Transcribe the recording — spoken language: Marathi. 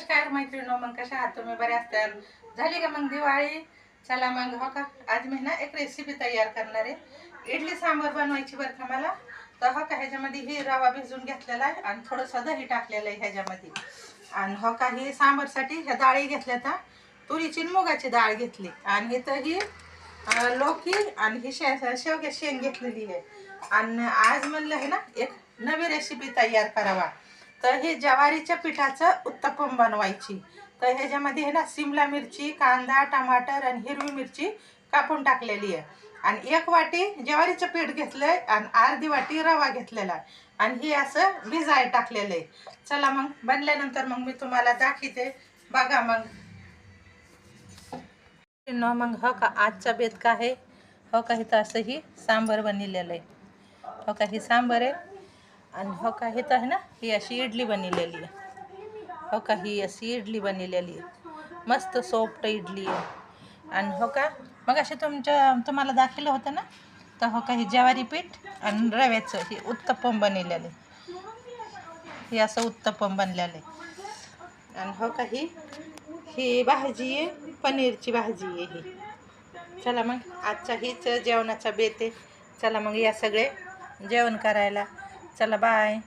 नमस्कार मैत्रिणी मग कशा आहात तुम्ही? बऱ्या असताल झाली का मग दिवाळी? चला मग हो का? आज मी ना एक रेसिपी तयार करणार आहे. इडली सांबार बनवायची बरं का मला. तर हो का ह्याच्यामध्ये ही रवा भिजून घेतलेला आहे आणि थोडंसं दही टाकलेलं आहे ह्याच्यामध्ये. आणि हो का ही सांबारसाठी ह्या डाळी घेतल्या तर तुरीची मुगाची डाळ घेतली. आणि इथं ही लोकी आणि ही शे शेवग्या शेंग घेतलेली आहे. आणि आज म्हणलं आहे ना एक नवी रेसिपी तयार करावा. तर हे ज्वारीच्या पिठाचं उत्तपम बनवायची. तर ह्याच्यामध्ये आहे ना सिमला मिरची कांदा टमाटर आणि हिरवी मिरची कापून टाकलेली आहे. आणि एक वाटी ज्वारीचं पीठ घेतलंय आणि अर्धी वाटी रवा घेतलेला आहे. आणि हे असं भिजाय टाकलेलं आहे. चला मग बनल्यानंतर मग मी तुम्हाला दाखवते. बघा मग. न मग हो का आजचा बेत का आहे. हो का इथं असं ही सांबर बनलेलं आहे. हो का ही सांबर आहे. आणि हो का इथं आहे ना ही अशी इडली बनलेली आहे. हो का ही अशी इडली बनलेली आहे. मस्त सॉफ्ट इडली आहे. आणि हो का मग असे तुमच्या तुम्हाला दाखवलं होतं ना तर हो का ही ज्वारी पीठ आणि रव्याचं हे उत्तप्पम बनलेलं आहे. हे असं उत्तप्पम बनलेलं आहे. आणि हो का ही ही भाजी आहे पनीरची भाजी आहे ही. चला मग आजचा हीच जेवणाचा बेत आहे. चला मग या सगळे जेवण करायला. चला बाय